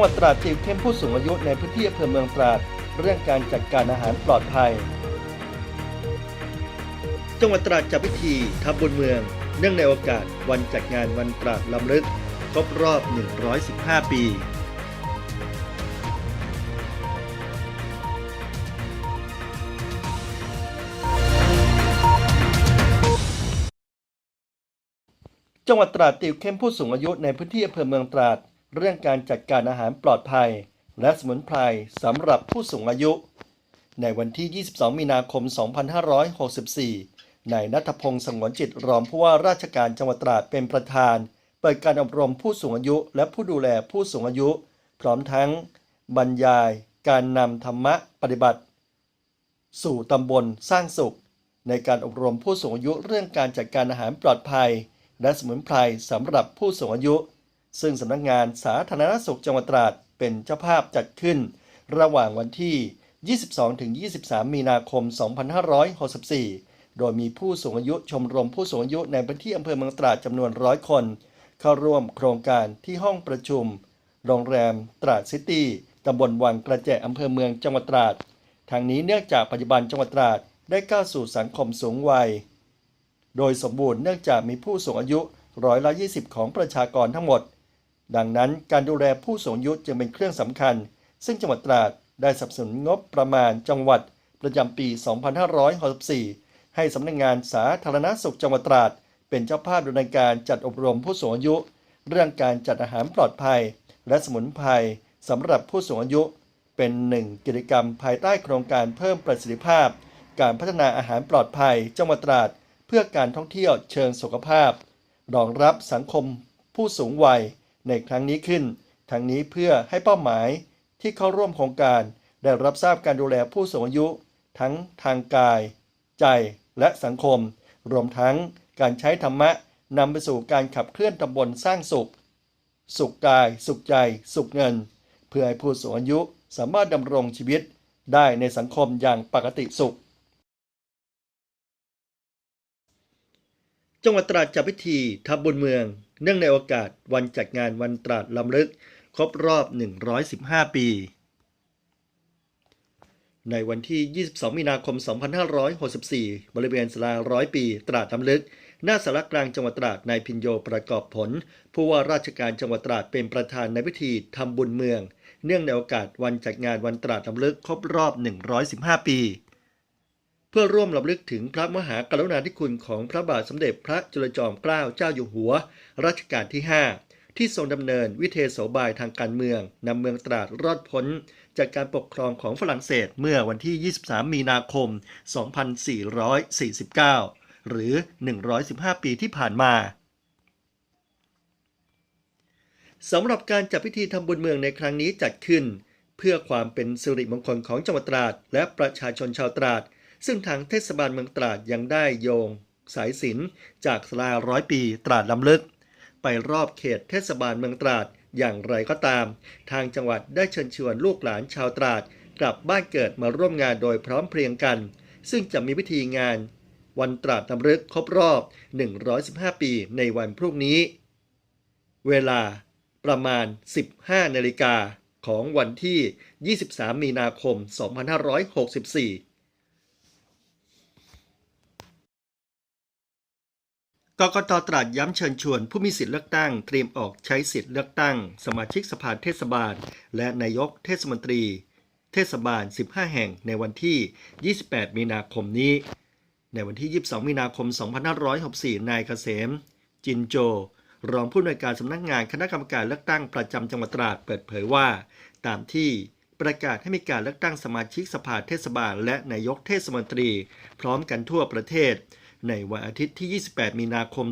งหวัดตราดติวเข้มผู้สูงอายุในพื้นที่อำเภอเมืองตราด เรื่องการจัดการอาหารปลอดภัย จังหวัดตราดจัดพิธีทำบุญเมือง เนื่องในโอกาสวันจัดงานวันตราดลำลึก ครบรอบ 115 ปีจังหวัดตราดติวเข้มผู้สูงอายุในพื้นที่อำเภอเมืองตราด เรื่องการจัดการอาหารปลอดภัย และสมุนไพรสำหรับผู้สูงอายุ ในวันที่ 22 มีนาคม 2564 นายนัทพงศ์สงวนจิตรองผู้ว่าราชการจังหวัดตราดเป็นประธาน เปิดการอบรมผู้สูงอายุ และผู้ดูแลผู้สูงอายุ พร้อมทั้ง บรรยาย การนำธรรมะปฏิบัติ สู่ตำบลสร้างสุข ในการอบรมผู้สูงอายุเรื่องการจัดการอาหารปลอดภัย และสมุนไพรสำหรับผู้สูงอายุ ซึ่งสำนักงานสาธารณสุขจังหวัดตราดเป็นเจ้าภาพจัดขึ้น ระหว่างวันที่ 22-23 มีนาคม 2564 โดยมีผู้สูงอายุชมรมผู้สูงอายุในพื้นที่อำเภอเมืองตราดจำนวนร้อยคน เข้าร่วมโครงการที่ห้องประชุม โรงแรมตราดซิตี้ตำบลวังกระแจอำเภอเมืองจังหวัดตราดทางนี้เนื่องจากปัจจุบันจังหวัดตราดได้ก้าวสู่สังคมสูงวัย โดยสมบูรณ์เนื่องจากมีผู้สูงอายุร้อยละ20 ของประชากรทั้งหมด ดังนั้นการดูแลผู้สูงอายุจึงเป็นเครื่องสำคัญ ซึ่งจังหวัดตราดได้สนับสนุนงบประมาณจังหวัดประจำปี 2564 ให้สำนักงงานสาธารณสุขจังหวัดตราด เป็นเจ้าภาพดำเนินการจัดอบรมผู้สูงอายุ เรื่องการจัดอาหารปลอดภัย และสมุนไพรสำหรับผู้สูงอายุ เป็นหนึ่งกิจกรรมภายใต้โครงการเพิ่มประสิทธิภาพ การพัฒนาอาหารปลอดภัยจังหวัดตราด เพื่อการท่องเที่ยวเชิงสุขภาพ รองรับสังคมผู้สูงวัย ในครั้งนี้ขึ้น ทั้งนี้เพื่อให้เป้าหมายที่เข้าร่วมโครงการ ได้รับทราบการดูแลผู้สูงอายุ ทั้งทางกาย ใจและสังคม รวมทั้งการใช้ธรรมะนำไปสู่การขับเคลื่อนตำบลสร้างสุข สุขกาย สุขใจ สุขเงิน เพื่อให้ผู้สูงอายุสามารถดำรงชีวิตได้ในสังคมอย่างปกติสุข จังหวัดตราดจัดพิธีทำบุญเมือง เนื่องในโอกาสวันจัดงานวันตราดลำลึก ครบรอบ 115 ปี ในวันที่ 22 มีนาคม 2564 บริเวณศาลาร้อยปี ตราดลำลึก หน้าสารกลางจังหวัดตราดนายพินโยประกอบผล ผู้ว่าราชการจังหวัดตราดเป็นประธานในพิธีทำบุญเมือง เนื่องในโอกาสวันจัดงานวันตราดลำลึก ครบรอบ 115 ปี เพื่อร่วมรำลึกถึงพระมหากรุณาธิคุณของพระบาทสมเด็จพระจุลจอมเกล้าเจ้าอยู่หัว รัชกาลที่ 5 ที่ทรงดำเนินวิเทศโสบายทางการเมืองนำเมืองตราดรอดพ้น จากการปกครองของฝรั่งเศสเมื่อวันที่ 23 มีนาคม 2449 หรือ 115 ปีที่ผ่านมาสำหรับการจัดพิธีทำบุญเมืองในครั้งนี้จัดขึ้น เพื่อความเป็นสิริมงคลของจังหวัดตราด และประชาชนชาวตราด ซึ่งทางเทศบาลเมืองตราดยังได้โยงสายสินจากสลาร้อยปีตราดลำลึก ไปรอบเขตเทศบาลเมืองตราดอย่างไรก็ตาม ทางจังหวัดได้เชิญชวนลูกหลานชาวตราด กลับบ้านเกิดมาร่วมงานโดยพร้อมเพรียงกัน ซึ่งจะมีพิธีงาน วันตราดลำลึกครบรอบ 115 ปีในวันพรุ่งนี้ เวลาประมาณ 15 นาฬิกาของวันที่ 23 มีนาคม 2564 กกตตราดย้ำเชิญชวนผู้มีสิทธิ์เลือกตั้งเตรียมออกใช้สิทธิ์เลือกตั้ง สมาชิกสภาเทศบาล และนายกเทศมนตรี เทศบาล 15 แห่งในวันที่ 28 มีนาคมนี้ ในวันที่ 22 มีนาคม 2564 นายเกษม จินโจ รองผู้อำนวยการสำนักงานคณะกรรมการเลือกตั้งประจำจังหวัดตราดเปิดเผยว่า ตามที่ประกาศให้มีการเลือกตั้งสมาชิกสภาเทศบาล และนายกเทศมนตรี พร้อมกันทั่วประเทศ ในวันอาทิตย์ที่ 28 มีนาคม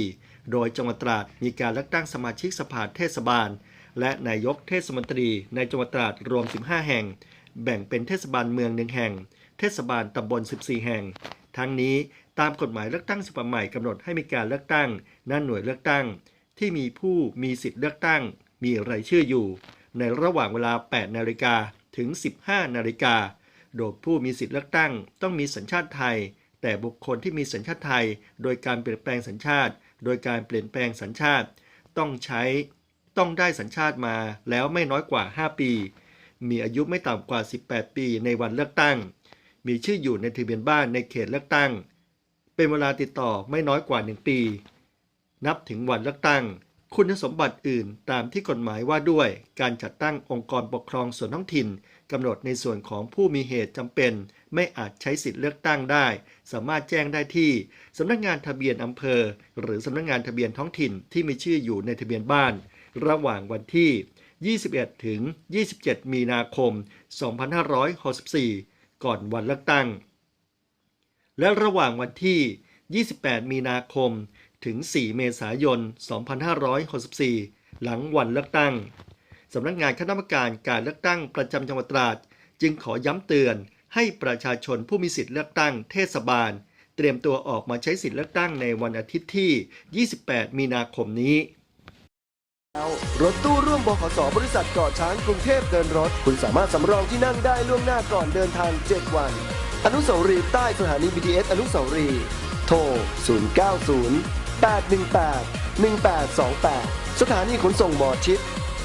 2564 โดยจังหวัดตราดมีการเลือกตั้งสมาชิกสภาเทศบาล และนายกเทศมนตรีในจังหวัดตราดรวม 15 แห่ง แบ่งเป็นเทศบาลเมืองหนึ่งแห่ง เทศบาลตำบล 14 แห่ง ทั้งนี้ตามกฎหมายเลือกตั้งฉบับใหม่กำหนดให้มีการเลือกตั้งณหน่วยเลือกตั้ง ที่มีผู้มีสิทธิ์เลือกตั้ง มีรายชื่ออยู่ ในระหว่างเวลา 8 นาฬิกาถึง 15 นาฬิกาโดยผู้มีสิทธิ์เลือกตั้งต้องมีสัญชาติไทย แต่บุคคลที่มีสัญชาติไทย โดยการเปลี่ยนแปลงสัญชาติ โดยการเปลี่ยนแปลงสัญชาติ ต้องใช้ต้องได้สัญชาติมาแล้วไม่น้อยกว่า 5 ปี มีอายุไม่ต่ำกว่า 18 ปีในวันเลือกตั้ง มีชื่ออยู่ในทะเบียนบ้านในเขตเลือกตั้ง เป็นเวลาติดต่อไม่น้อยกว่า 1 ปี นับถึงวันเลือกตั้ง คุณสมบัติอื่นตามที่กฎหมายว่าด้วยการจัดตั้งองค์กรปกครองส่วนท้องถิ่น กำหนดในส่วนของผู้มีเหตุจำเป็น ไม่อาจใช้สิทธิเลือกตั้งได้ สามารถแจ้งได้ที่สำนักงานทะเบียนอำเภอ หรือสำนักงานทะเบียนท้องถิ่นที่มีชื่ออยู่ในทะเบียนบ้าน ระหว่างวันที่ 21 ถึง 27 มีนาคม 2564 ก่อนวันเลือกตั้ง และระหว่างวันที่ 28 มีนาคม ถึง 4 เมษายน 2564 หลังวันเลือกตั้ง สำนักงานคณะกรรมการการเลือกตั้งประจำจังหวัดตราด จึงขอย้ำเตือนให้ประชาชนผู้มีสิทธิเลือกตั้งเทศบาล เตรียมตัวออกมาใช้สิทธิเลือกตั้งในวันอาทิตย์ที่ 28 มีนาคมนี้รถตู้ร่วมบขสบริษัทเกาะช้างกรุงเทพเดินรถ คุณสามารถสำรองที่นั่งได้ล่วงหน้าก่อนเดินทาง 7 วัน อนุสาวรีย์ใต้สถานี BTS อนุสาวรีย์โทร 090 818 1828 สถานีขนส่งหมอชิด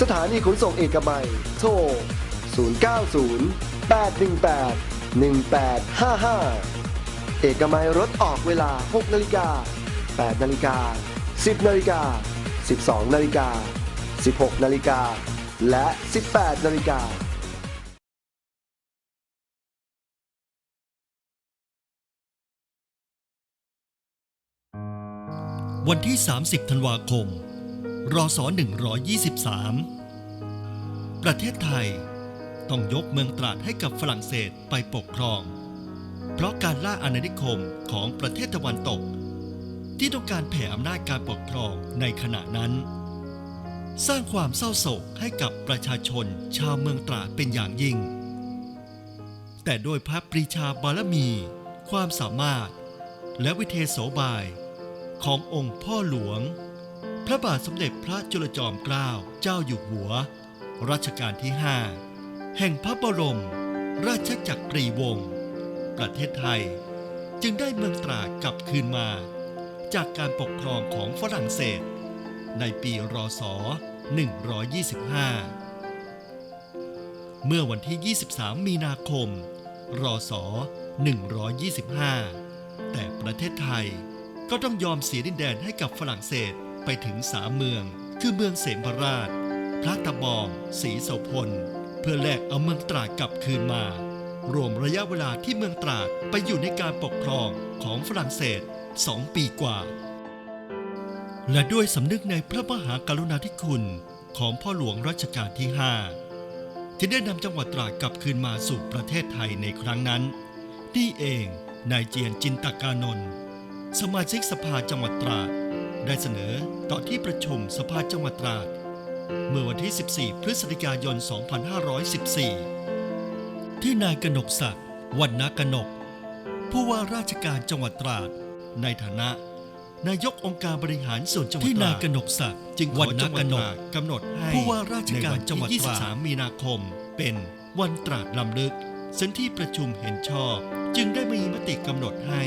สถานีขนส่งเอกมัย โทร 090 818 1855 เอกมัยรถออกเวลา 6 นาฬิกา 8 นาฬิกา 10 นาฬิกา 12 นาฬิกา 16 นาฬิกา และ 18 นาฬิกาวันที่ 30 ธันวาคม รศ123 ประเทศไทยต้องยกเมืองตราดให้กับฝรั่งเศสไปปกครอง เพราะการล่าอาณานิคมของประเทศตะวันตก ที่ต้องการแผ่อำนาจการปกครองในขณะนั้น สร้างความเศร้าโศกให้กับประชาชนชาวเมืองตราดเป็นอย่างยิ่ง แต่โดยพระปรีชาบารมี ความสามารถ และวิเทศโสบายขององค์พ่อหลวง พระบาทสมเด็จพระจุลจอมเกล้าเจ้าอยู่หัว รัชกาลที่ 5 แห่งพระบรม ราชจักรีวงศ์ประเทศไทย จึงได้เมืองตราดกลับคืนมา จากการปกครองของฝรั่งเศส ในปีรศ 125 เมื่อวันที่ 23 มีนาคม รศ 125 แต่ประเทศไทยก็ต้องยอมเสียดินแดนให้กับฝรั่งเศส ไปถึงสามเมือง คือเมืองเสมราช พระตะบองศรีโสพล เพื่อแลกเอาเมืองตราดกลับคืนมา รวมระยะเวลาที่เมืองตราดไปอยู่ในการปกครองของฝรั่งเศสสองปีกว่า และด้วยสำนึกในพระมหากรุณาธิคุณของพ่อหลวงรัชกาลที่ 5 ที่ได้นำจังหวัดตราดกลับคืนมาสู่ประเทศไทยในครั้งนั้น นี่เองนายเจียนจินตกานนท์สมาชิกสภาจังหวัดตราด ได้เสนอต่อที่ประชุมสภาจังหวัดตราด เมื่อวันที่ 14 พฤศจิกายน 2514 ที่นายกนกศักดิ์วันนกนก ผู้ว่าราชการจังหวัดตราด ในฐานะ นายกองค์การบริหารส่วนจังหวัดที่นายกนกศักดิ์จึงวันนกนกกำหนดให้ผู้ว่าราชการจังหวัดตราด23 มีนาคม เป็นวันตราดลำลึกซึ่งที่ประชุมเห็นชอบ จึงได้มีมติกำหนดให้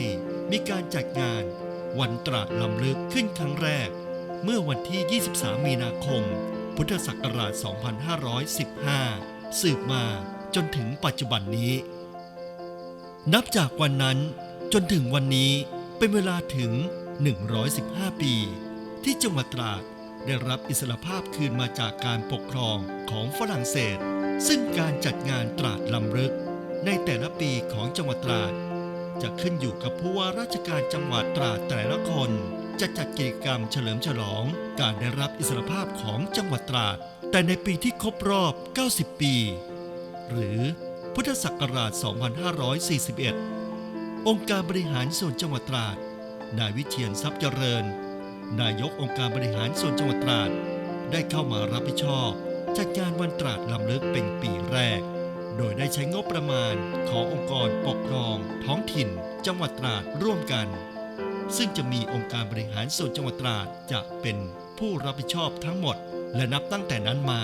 มีการจัดงาน วันตราดลำลึกขึ้นครั้งแรก เมื่อวันที่ 23 มีนาคม พุทธศักราช 2515 สืบมาจนถึงปัจจุบันนี้ นับจากวันนั้นจนถึงวันนี้เป็นเวลาถึง 115 ปี ที่จังหวัดตราดได้รับอิสรภาพคืนมาจากการปกครองของฝรั่งเศส ซึ่งการจัดงานตราดลำลึก ในแต่ละปีของจังหวัดตราด จะขึ้นอยู่กับผู้ว่าราชการจังหวัดตราดแต่ละคน จะจัดกิจกรรมเฉลิมฉลอง การได้รับอิสรภาพของจังหวัดตราด แต่ในปีที่ครบรอบ 90 ปี หรือพุทธศักราช 2541 องค์การบริหารส่วนจังหวัดตราด นายวิเชียนทรัพย์เจริญ นายกองค์การบริหารส่วนจังหวัดตราด ได้เข้ามารับผิดชอบจัดงานวันตราดลำลึกเป็นปีแรก โดยได้ใช้งบประมาณขององค์กรปกครอง ท้องถิ่น จังหวัดตราดร่วมกัน ซึ่งจะมีองค์การบริหารส่วนจังหวัดตราดจะเป็นผู้รับผิดชอบทั้งหมด และนับตั้งแต่นั้นมา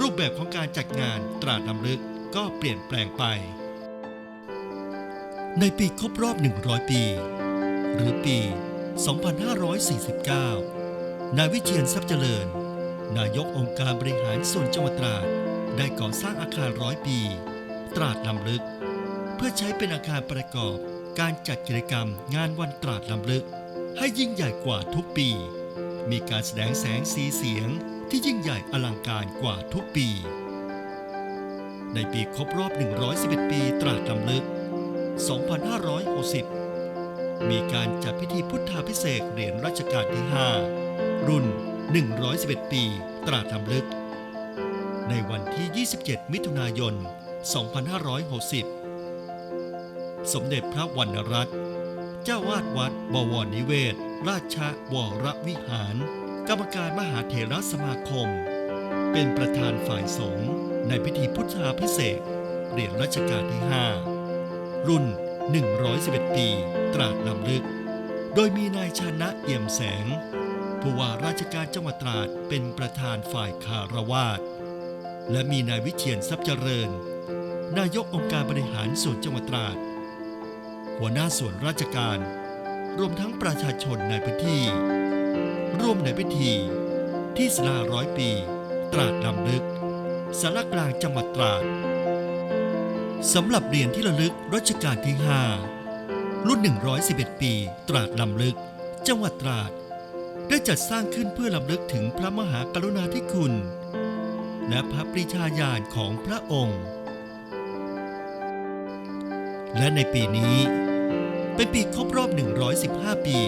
รูปแบบของการจัดงานตราดลำลึกก็เปลี่ยนแปลงไป ในปีครบรอบ 100 ปี หรือปี 2549 นายวิเชียนทรัพย์เจริญ นายกองค์การบริหารส่วนจังหวัดตราด ได้ก่อสร้างอาคารร้อยปี ตราดลำลึก เพื่อใช้เป็นอาคารประกอบการจัดกิจกรรมงานวันตราดลำลึก ให้ยิ่งใหญ่กว่าทุกปี มีการแสดงแสงสีเสียงที่ยิ่งใหญ่อลังการกว่าทุกปี ในปีครบรอบ 111 ปีตราดลำลึก 2560 มีการจัดพิธีพุทธาพิเศษเหรียญรัชกาลที่ 5 รุ่น 111 ปีตราดลำลึก ในวันที่ 27 มิถุนายน 2560 สมเด็จพระวรรณรัตน์ เจ้าวาดวัดบวรนิเวศ ราชวรวิหาร กรรมการมหาเถรสมาคม เป็นประธานฝ่ายสงฆ์ในพิธีพุทธาพิเศษเหรียญรัชกาลที่ 5 รุ่น 111 ปี ตราดลำลึก โดยมีนายชนะเอี่ยมแสงผู้ว่าราชการจังหวัดตราดเป็นประธานฝ่ายคารวาส และมีนายวิเชียนทรัพย์เจริญ นายกองค์การบริหารส่วนจังหวัดตราด หัวหน้าส่วนราชการ รวมทั้งประชาชนในพื้นที่ ร่วมในพิธี ที่ศาลาร้อยปี ตราดลำลึกสารกลางจังหวัดตราดสำหรับเหรียญที่ระลึกรัชกาลที่ 5 รุ่น 111 ปี ตราดลำลึก จังหวัดตราด ได้จัดสร้างขึ้นเพื่อลำลึกถึงพระมหากรุณาธิคุณ และพระปรีชาญาณของพระองค์ และในปีนี้ เป็นปีครบรอบ 115 ปี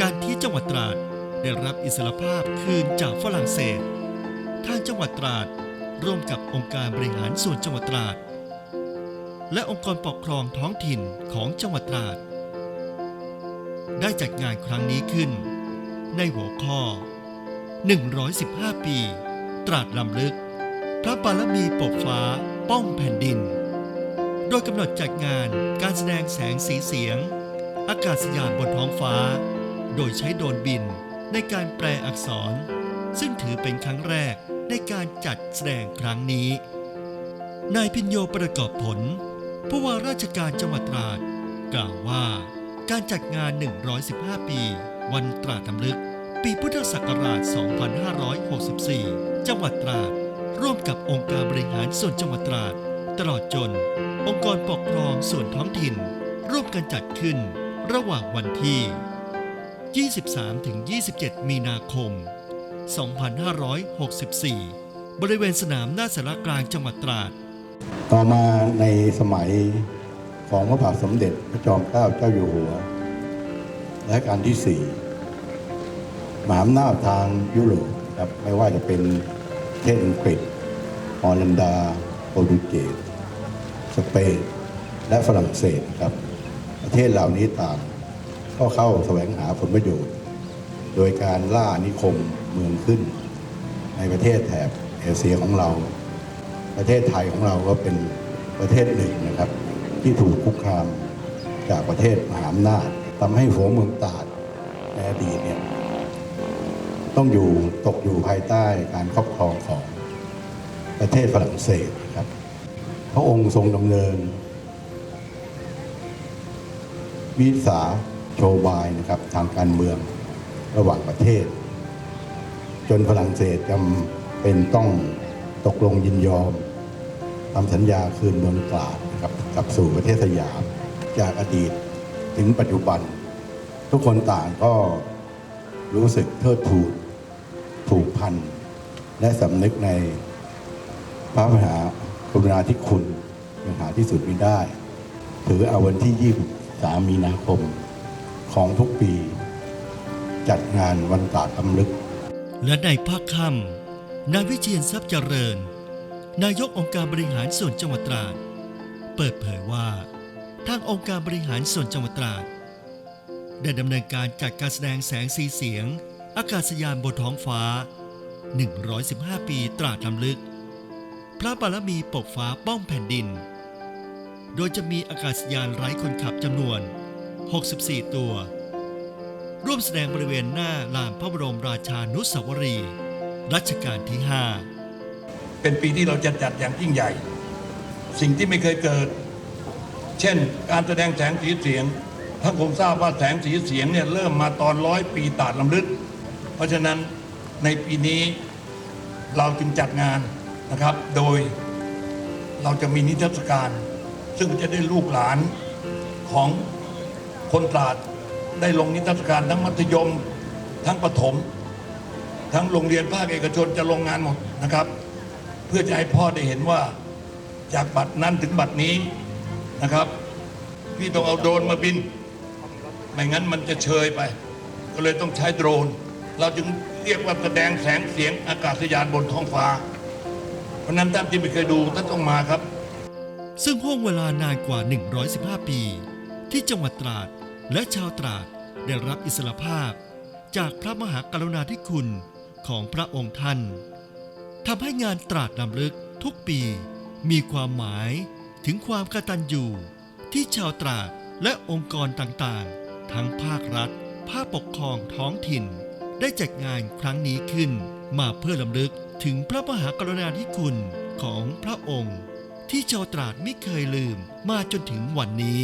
การที่จังหวัดตราดได้รับอิสรภาพคืนจากฝรั่งเศส ทางจังหวัดตราดร่วมกับองค์การบริหารส่วนจังหวัดตราด และองค์กรปกครองท้องถิ่นของจังหวัดตราด ได้จัดงานครั้งนี้ขึ้น ในหัวข้อ 115 ปี ตราดลำลึก พระบารมีปกฟ้าป้องแผ่นดิน โดยกำหนดจัดงานการแสดงแสงสีเสียง อากาศยานบนท้องฟ้า โดยใช้โดรนบินในการแปลอักษร ซึ่งถือเป็นครั้งแรกในการจัดแสดงครั้งนี้ นายพิญโยประกอบผล ผู้ว่าราชการจังหวัดตราด กล่าวว่าการจัดงาน 115 ปี วันตราดลำลึก ปีพุทธศักราช 2564 จังหวัดตราด ร่วมกับองค์การบริหารส่วนจังหวัดตราด ตลอดจน องค์กรปกครองส่วนท้องถิ่น ร่วมกันจัดขึ้นระหว่างวันที่ 23-27 มีนาคม 2564 บริเวณสนามหน้าสารกลางจังหวัดตราด ต่อมาในสมัยของพระบาทสมเด็จพระจอมเกล้าเจ้าอยู่หัว และการที่สี่มหาอำนาจทางยุโรปครับไม่ว่าจะเป็น เทศอังกฤษฮอลันดาโปรตุเกสสเปนและฝรั่งเศสครับ ประเทศเหล่านี้ต่างก็เข้าแสวงหาผลประโยชน์ โดยการล่านิคมเมืองขึ้น ในประเทศแถบเอเชียของเรา ประเทศไทยของเราก็เป็นประเทศหนึ่งนะครับ ที่ถูกคุกคามจากประเทศมหาอำนาจทำให้หัวเมืองตาดในอดีตเนี่ย ต้องอยู่ตกอยู่ภายใต้การครอบครองของประเทศฝรั่งเศสครับ พระองค์ทรงดำเนินวิสาโชบายนะครับทางการเมืองระหว่างประเทศ จนฝรั่งเศสจำเป็นต้องตกลงยินยอมทำสัญญาคืนเมืองตราดนะครับกลับสู่ประเทศสยาม จากอดีตถึงปัจจุบัน ทุกคนต่างก็รู้สึกเทิดทูน ผูกพันและสำนึกในพระมหากรุณาธิคุณยังหาที่สุดไม่ได้ ถือเอาวันที่ 23 มีนาคมของทุกปี จัดงานวันตราดลำลึก และในภาคค่ำนายวิเชียนทรัพย์เจริญ นายกองค์การบริหารส่วนจังหวัดตราด เปิดเผยว่าทางองค์การบริหารส่วนจังหวัดตราด ได้ดำเนินการจัดการแสดงแสงสีเสียง อากาศยานบนท้องฟ้า 115 ปีตราดลำลึก พระบารมีปกฟ้าป้องแผ่นดิน โดยจะมีอากาศยานไร้คนขับจำนวน 64 ตัว ร่วมแสดงบริเวณหน้าลานพระบรมราชานุสาวรีย์รัชกาลที่ 5 เป็นปีที่เราจะจัดอย่างยิ่งใหญ่ สิ่งที่ไม่เคยเกิด เช่น การแสดงแสงสีเสียงท่านคงทราบว่าแสงสีเสียงเนี่ยเริ่มมาตอนร้อยปีตาดลำลึก เพราะฉะนั้นในปีนี้เราจึงจัดงานนะครับ โดยเราจะมีนิทรรศการ ซึ่งจะได้ลูกหลานของคนตราดได้ลงนิทรรศการทั้งมัธยม ทั้งประถม ทั้งโรงเรียนภาคเอกชนจะลงงานหมดนะครับ เพื่อจะให้พ่อได้เห็นว่าจากบัตรนั้นถึงบัตรนี้นะครับ พี่ต้องเอาโดรนมาบิน ไม่งั้นมันจะเชยไป ก็เลยต้องใช้โดรน เราจึงเรียกว่าแสดงแสงเสียงอากาศยานบนท้องฟ้า เพราะนั้นท่านที่ไม่เคยดูท่านต้องมาครับ ซึ่งห่วงเวลานานกว่า 115 ปี ที่จังหวัดตราดและชาวตราดได้รับอิสรภาพ จากพระมหากรุณาธิคุณของพระองค์ท่านทำให้งานตราดนำลึกทุกปีมีความหมายถึงความกตัญญูที่ชาวตราดและองค์กรต่างๆ ทั้งภาครัฐ ภาคปกครองท้องถิ่น ได้จัดงานครั้งนี้ขึ้น มาเพื่อลำลึกถึงพระมหากรุณาธิคุณของพระองค์ ที่ชาวตราดไม่เคยลืมมาจนถึงวันนี้